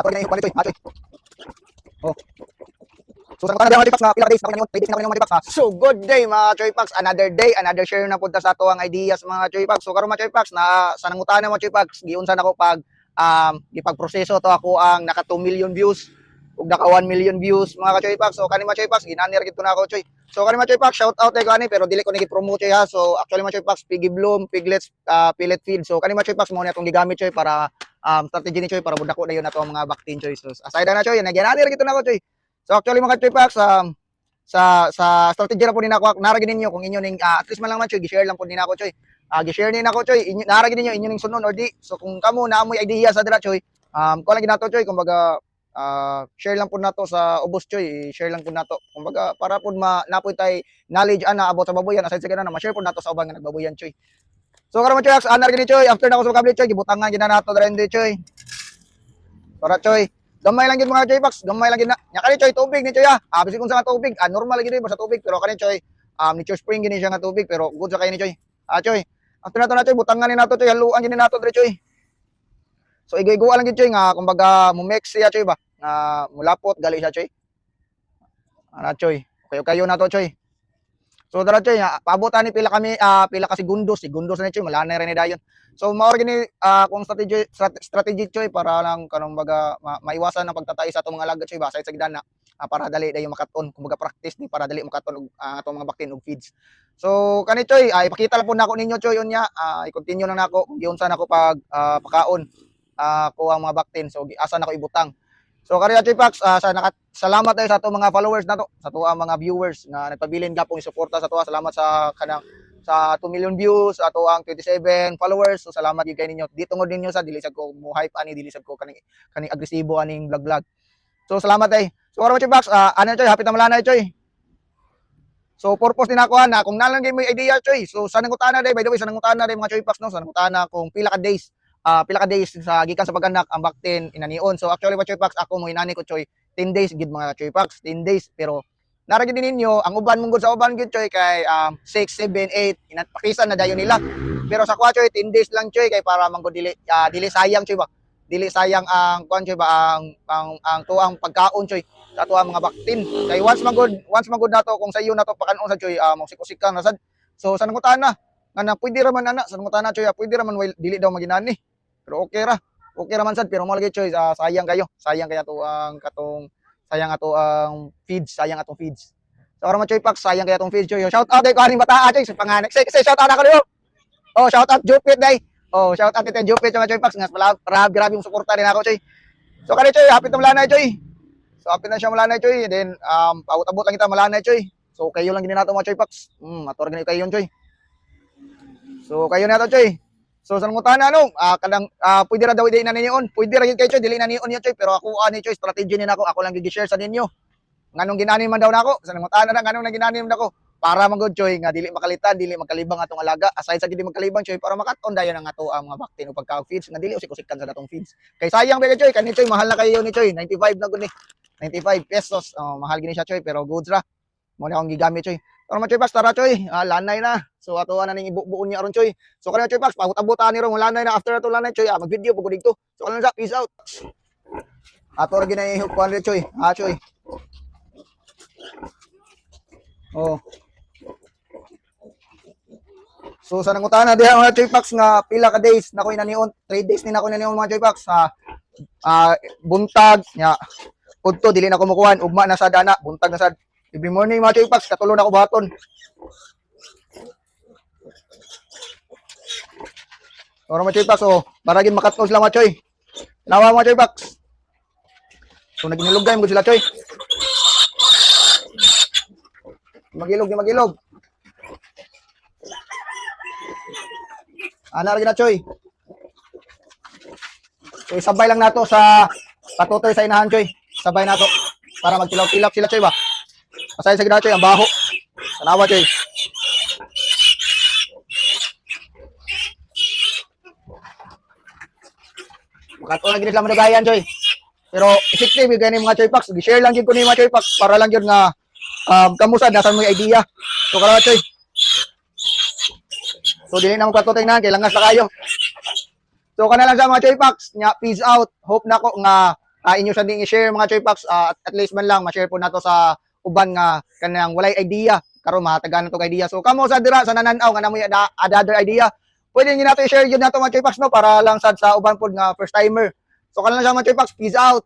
Ato na yung choy, ha choy. Oh. So sa mga mga na ka days na ko na yun, pwede na ko na yung mga ha. So good day mga choy packs, another day, another share na punta sa ato ang ideas mga choy packs. So karon mga choy packs na sa nangutana mga choy packs, giunsan ako pag um gipagproseso to ako ang naka 2 million views ug naka 1 million views mga ka-choy packs. So kani mga choy packs, ginanir gid ko na ako choy. So kani mga choy packs, shout out kay kani pero dili ko nigi-promote choy ha. So actually mga choy packs, piggy bloom, piglets, uh, pellet feed. So kani mga choy packs mo na itong gigamit choy para um strategy ni choy para budako na yun na to ang mga vaccine. So aside na choy, naginanir gid na ako choy. So actually mga choy packs, um, sa sa strategy na po din ako naragin ninyo kung inyo ning ah, at least man lang man choy gi-share lang po din ako choy. Ah gi-share din ako choy. Inyo naragin ninyo inyo ning sunon or di. So kung kamo na amoy idea sa dira choy, um ko lang ginato choy kumbaga ah share lang po nato sa ubos choy, share lang po nato. Kumbaga para po ma napoy tay knowledge ana about sa baboyan aside sa kana ma-share po nato sa uban nga nagbaboyan choy. So karon choy anar gini choy after na ako sa kablit choy gibutangan gid na nato dira hindi choy. Para choy, gamay lang gid mga choy box, gamay lang gid na. Nya kani choy tubig ni choy ah. Ah bisig unsa nga tubig, ah normal gid sa tubig pero kani choy um ni choy spring gini siya nga tubig pero good sa kay ni choy. Ah choy, after nato na choy butangan ni nato choy haluan gid ni nato dire choy. So igoy-igo lang gid choy nga kumbaga mo mix siya choy ba nga mulapot gali siya choy. Ana choy. Kayo kayo na to choy. So dara choy, nga, paabutan ni pila kami ah pila ka segundos, segundos na choy, malanay ra ni dayon. So mao gini ah kung strategy strat- strategy choy para lang kanang baga ma, maiwasan ang pagtatay sa atong mga alaga choy ba sa gidana ah, para dali dayon makaton kumbaga practice ni para dali makaton og ah, atong mga vaccine ug feeds. So kani choy, ay ipakita lang po nako ninyo choy unya, ah, i-continue lang nako kung giunsa nako pag ah, pakaon ah ko ang mga vaccine. So asa nako ibutang. So kani choy Pax, ah, sa nakat salamat tayo sa atong mga followers nato, sa tuwa mga viewers na nagpabilin gapong suporta sa tuwa. Salamat sa kanang sa 2 million views, ato ang 27 followers. So salamat gyud kay ninyo. Dito ngod ninyo sa dili sad ko mo hype ani dili sad ko kani kani agresibo aning vlog vlog. So salamat ay. So karon choy Pax, ah, ano choy, hapit na malanay choy. So purpose din ako na kung nalang mo yung idea choy. So sa nangutana day by the way sa nangutana day mga choy Pax no, sa nangutana kung pila ka days ah pila ka days sa gikan sa paganak ang vaccine inanion. So actually mga choy Pax ako mo inani ko choy 10 days gid mga choy Pax, 10 days pero nara gid ninyo ang uban mong sa uban gid choy kay um, 6 7 8 inatpakisan na dayon nila. Pero sa kwa choy 10 days lang choy kay para man dili ah, dili sayang choy ba. Dili sayang ang kuan choy ba ang ang, ang tuang pagkaon choy sa tuang mga vaccine. Kay once magud once magud nato kung sa iyo nato pakanon sa choy uh, magsikusikan na sad. So sa nangutana nga na pwede ra man ana sa nangutana choy ah, pwede ra man dili daw maginani. Pero okay ra. Okay ra man sad pero mo lagi choy ah, sayang kayo. Sayang kaya to ang katong sayang ato ang feeds, sayang atong feeds. So ara choy Pax, sayang kaya atong feeds choy. Shout out kay kaning bata choy sa panganak. Say, say shout out ako niyo. Oh, shout out Jupit day. Oh, shout out kay Jupit nga choy Pax nga pala grabe grabe yung suporta din ako choy. So kani choy, hapit na malanay choy. So hapit na siya malanay choy, then um paabot-abot lang kita malanay choy. So kayo lang gini nato mga choy Pax. Hmm, ator gani kayo yun choy. So kayo na to choy. So sa ngutana no, ah kadang ah, pwede ra daw di na ninyo Pwede ra gid kay choy, dili na niyon choy, pero ako ani choy strategy ni nako, ako lang gi-share sa ninyo. Nganong ginani man daw nako, sa ngutana na nganong na ginani man nako. Para man gud choy nga dili makalitan, dili magkalibang atong alaga. Aside sa gid magkalibang choy para makaton dayon ang ato ang mga vaccine o pagka-feeds nga dili usik-usikan sa datong feeds. Kay sayang ba choy, kani choy mahal na kayo ni choy, 95 na gud ni. 95 pesos. Oh, mahal gini siya choy, pero goods ra. Mo na akong gigamit choy. Pero man choy pas tara choy, ah, lanay na. So ato na ning ibubuon niya aron choy. So kanina choy Pax, paabot-abutan ni ron lanay na after ato lanay choy, ah, mag-video pugod dito. So kanina sa peace out. Ato ra ginay kuan choy. Ah choy. Oh. So sa nangutana diha mga choy Pax nga pila ka days na ko inanion, 3 days ni na ko inanion mga choy Pax sa ah, buntag nya udto dili na ko mukuhan ugma na sa dana buntag na sa every morning mga choy Pax. Katulo na ko baton. Ora mga choy Pax. Oh baragin makatnos lang mga choy Nawa mga choy Pax. So naginilugay mo sila choy Magilog magilog. Ana lagi na choy So isabay lang nato sa patutoy sa inahan choy sabay nato para magtilaw-tilaw sila choy ba Pasay sa gina choy ang baho Tanawa choy Makato na gini sila manugayan, Choy. Pero effective yung mga Choy Packs. Gi-share lang yun ko ni mga Choy Packs para lang yun nga um, kamusta, nasan mo yung idea. So, karawa, Choy. So, dili na mo kato tingnan, kailangan sa kayo. So, kana lang sa mga Choy Packs. Nya, peace out. Hope na ko nga ah, inyo sa ding i-share mga Choy Packs ah, at least man lang ma-share po nato sa uban nga kanang walay idea. Karon mahatagan na to idea. So kamo sa dira sa nananaw nga namoy ada- another idea. Pwede nyo nato i-share yun nato mga Choy Packs no? Para lang sad sa uban pod nga first timer. So kanang lang siya mga Choy peace out